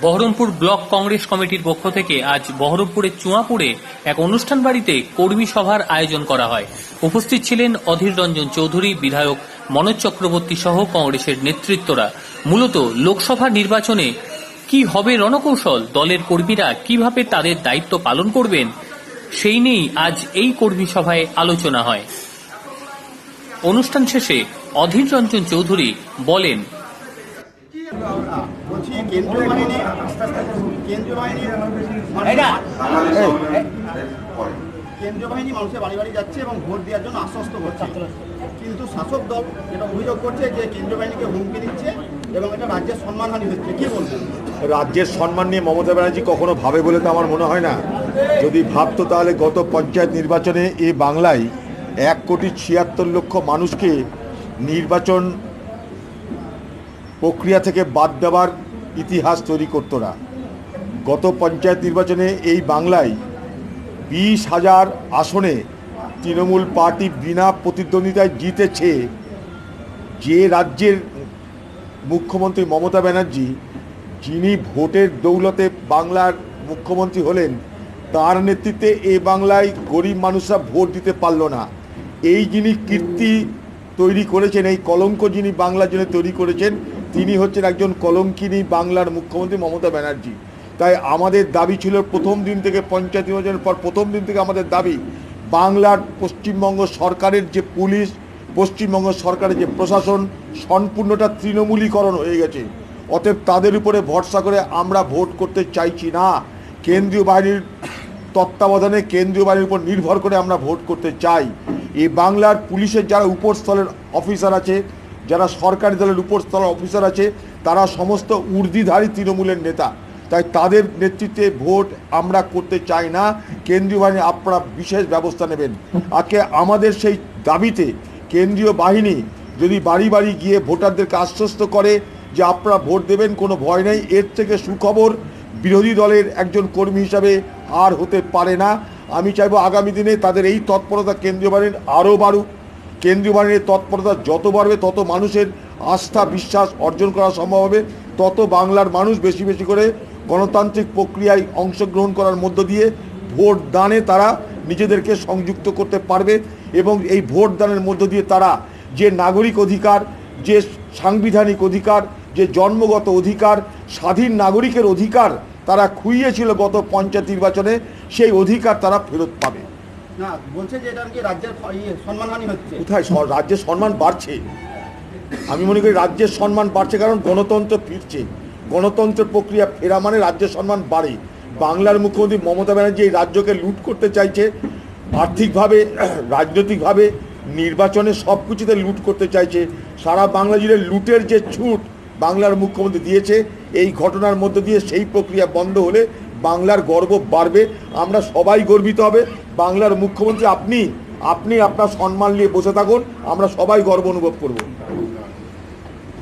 Baharampur block Congress কমিটির পক্ষ থেকে আজ বহরমপুরের চুয়াপুরে এক অনুষ্ঠান বাড়িতে কর্মী সভার আয়োজন করা হয়। উপস্থিত ছিলেন অধীর রঞ্জন চৌধুরী, বিধায়ক মনোজ চক্রবর্তী সহ কংগ্রেসের নেতৃত্বরা। মূলত লোকসভা নির্বাচনে কি হবে রণকৌশল, দলের কর্মীরা কীভাবে তাদের দায়িত্ব পালন করবেন, সেই নিয়েই আজ এই কর্মী সভায় আলোচনা হয়। অনুষ্ঠান শেষে অধীর রঞ্জন চৌধুরী বলেন বলছি কেন্দ্রীয় বাহিনী কেন্দ্রীয় বাহিনী কেন্দ্রীয় বাহিনী মানুষের বাড়ি বাড়ি যাচ্ছে এবং ভোট দেওয়ার জন্য আশ্বস্ত করছে। কিন্তু শাসক দল এটা অভিযোগ করছে যে কেন্দ্রীয় বাহিনীকে হুমকি দিচ্ছে এবং এটা রাজ্যের সম্মানহানি হচ্ছে। কি বলবেন? রাজ্যের সম্মান নিয়ে মমতা ব্যানার্জি কখনো ভাবে বলে তো আমার মনে হয় না। যদি ভাবতো তাহলে গত পঞ্চায়েত নির্বাচনে এ বাংলায় এক কোটি ছিয়াত্তর লক্ষ মানুষকে নির্বাচন প্রক্রিয়া থেকে বাদ দেওয়ার ইতিহাস তৈরি করত না। গত পঞ্চায়েত নির্বাচনে এই বাংলায় বিশ হাজার আসনে তৃণমূল পার্টি বিনা প্রতিদ্বন্দ্বিতায় জিতেছে যে রাজ্যের মুখ্যমন্ত্রী মমতা ব্যানার্জি, যিনি ভোটের দৌলতে বাংলার মুখ্যমন্ত্রী হলেন, তার নেতৃত্বে এ বাংলায় গরিব মানুষরা ভোট দিতে পারল না। এই যিনি কীর্তি তৈরি করেছেন, এই কলঙ্ক যিনি বাংলার জন্য তৈরি করেছেন তিনি হচ্ছেন একজন কলঙ্কিনী বাংলার মুখ্যমন্ত্রী মমতা ব্যানার্জি। তাই আমাদের দাবি ছিল প্রথম দিন থেকে পঞ্চায়েত নির্বাচনের পর প্রথম দিন থেকে আমাদের দাবি বাংলার পশ্চিমবঙ্গ সরকারের যে পুলিশ, পশ্চিমবঙ্গ সরকারের যে প্রশাসন, সম্পূর্ণটা তৃণমূলীকরণ হয়ে গেছে। অতএব তাদের উপরে ভরসা করে আমরা ভোট করতে চাইছি না। কেন্দ্রীয় বাহিনীর তত্ত্বাবধানে কেন্দ্রীয় বাহিনীর উপর নির্ভর করে আমরা ভোট করতে চাই। এই বাংলার পুলিশের যারা উপরস্থলের অফিসার আছে যারা সরকারি দলের উপরস্থলের অফিসার আছে, তারা সমস্ত ঊর্ধ্বধারী তৃণমূলের নেতা। তাই তাদের নেতৃত্বে ভোট আমরা করতে চাই না। কেন্দ্রীয় বাহিনী আপনারা বিশেষ ব্যবস্থা নেবেন। আজকে আমাদের সেই দাবিতে কেন্দ্রীয় বাহিনী যদি বাড়ি বাড়ি গিয়ে ভোটারদেরকে আশ্বস্ত করে যে আপনারা ভোট দেবেন, কোনো ভয় নেই। এর থেকে সুখবর বিরোধী দলের একজন কর্মী হিসাবে আর হতে পারে না। আমি চাইব আগামী দিনে তাদের এই তৎপরতা কেন্দ্রীয় বাহিনীর আরও বাড়ুক। কেন্দ্রীয় বাহিনীর তৎপরতা যত বাড়বে, তত মানুষের আস্থা, বিশ্বাস অর্জন করা সম্ভব হবে। তত বাংলার মানুষ বেশি বেশি করে গণতান্ত্রিক প্রক্রিয়ায় অংশগ্রহণ করার মধ্য দিয়ে ভোট দানে তারা নিজেদেরকে সংযুক্ত করতে পারবে এবং এই ভোট দানের মধ্য দিয়ে তারা যে নাগরিক অধিকার, যে সাংবিধানিক অধিকার, যে জন্মগত অধিকার, স্বাধীন নাগরিকের অধিকার তারা খুইয়েছিল গত পঞ্চায়েত নির্বাচনে, সেই অধিকার তারা ফেরত পাবে। ইয়ে, রাজ্যের সম্মান বাড়ছে। আমি মনে করি রাজ্যের সম্মান বাড়ছে কারণ গণতন্ত্র ফিরছে। গণতন্ত্রের প্রক্রিয়া ফেরা মানে রাজ্যের সম্মান বাড়ে। বাংলার মুখ্যমন্ত্রী মমতা ব্যানার্জি এই রাজ্যকে লুট করতে চাইছে। আর্থিকভাবে রাজনৈতিকভাবে নির্বাচনে সব কিছুতে লুট করতে চাইছে। সারা বাংলা জুড়ে লুটের যে ছুট বাংলার মুখ্যমন্ত্রী দিয়েছে এই ঘটনার মধ্য দিয়ে সেই প্রক্রিয়া বন্ধ হলে বাংলার গর্ব বাড়বে, আমরা সবাই গর্বিত হবে। বাংলার মুখ্যমন্ত্রী, আপনি আপনি আপনার সম্মান নিয়ে বসে থাকুন, আমরা সবাই গর্ব অনুভব করব।